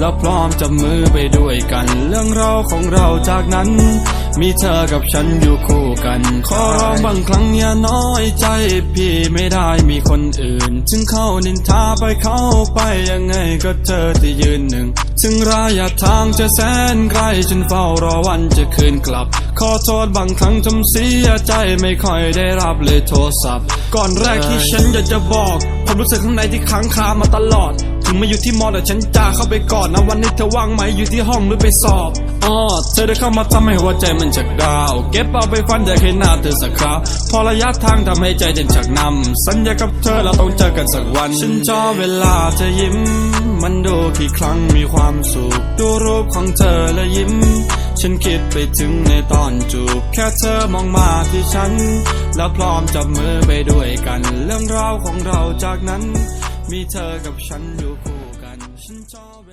แล้วพร้อมจับมือไปด้วยกัน เรื่องราวของเราจากนั้น มีเธอกับฉันอยู่คู่กัน ขอร้องบางครั้งอย่าน้อยใจ พี่ไม่ได้มีคนอื่นจึงเข้านินทาไปเข้าไปยังไงก็เธอที่ยืนหนึ่ง ถึงระยะทางจะแสนไกลฉันเฝ้ารอวันจะคืนกลับ ขอโทษบางครั้งทำเสียใจไม่ค่อยได้รับเลยโทรศัพท์ ก่อนแรกที่ฉันอยากจะบอกความรู้สึกข้างในที่ค้างคามาตลอด ถึงมาอยู่ที่มอแต่ฉันจะเข้าไปก่อนนะวันนี้เธอว่างไหมอยู่ที่ห้องหรือไปสอบอ๋อเธอได้เข้ามาทำให้หัวใจมันจักดาว เก็บเอาไปฟันอยากเห็นหน้าเธอสักคราวพอระยะทางทำให้ใจเด่นชักนำสัญญากับเธอเราต้องเจอกันสักวัน ฉันจอบเวลาเธอยิ้ม มันดูกี่ครั้งมีความสุขดูรูปของเธอและยิ้ม ฉันคิดไปถึงในตอนจูบแค่เธอมองมาที่ฉัน แล้วพร้อมจับมือไปด้วยกัน เรื่องราวของเราจากนั้น มีเธอกับฉันอยู่คู่กัน ฉันชอบ